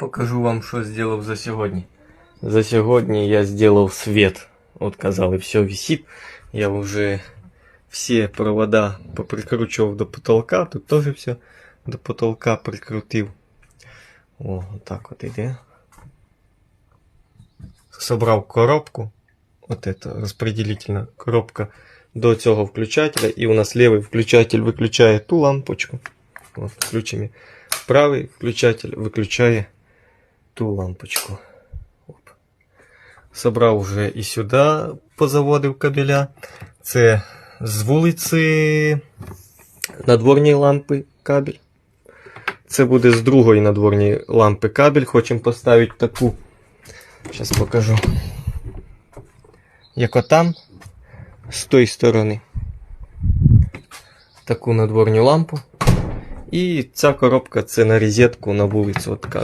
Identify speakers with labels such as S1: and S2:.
S1: Покажу вам, що зробив за сьогодні. За сьогодні я зробив світ. От казали, все висить. Я вже всі провода поприкручував до потолка. Тут теж все до потолка прикрутив. О, так от іде. Собрав коробку. Вот это распределительная коробка до цього включателя. І у нас лівий включатель виключає ту лампочку. От, включимо. Правий включатель виключає ту лампочку. Оп. Собрав вже і сюди, позаводив кабеля. Це з вулиці надворні лампи кабель. Це буде з другої надворної лампи кабель. Хочемо поставити таку. Зараз покажу. Як отам, з тої сторони. Таку надворну лампу. І ця коробка це на розетку на вулицю. От така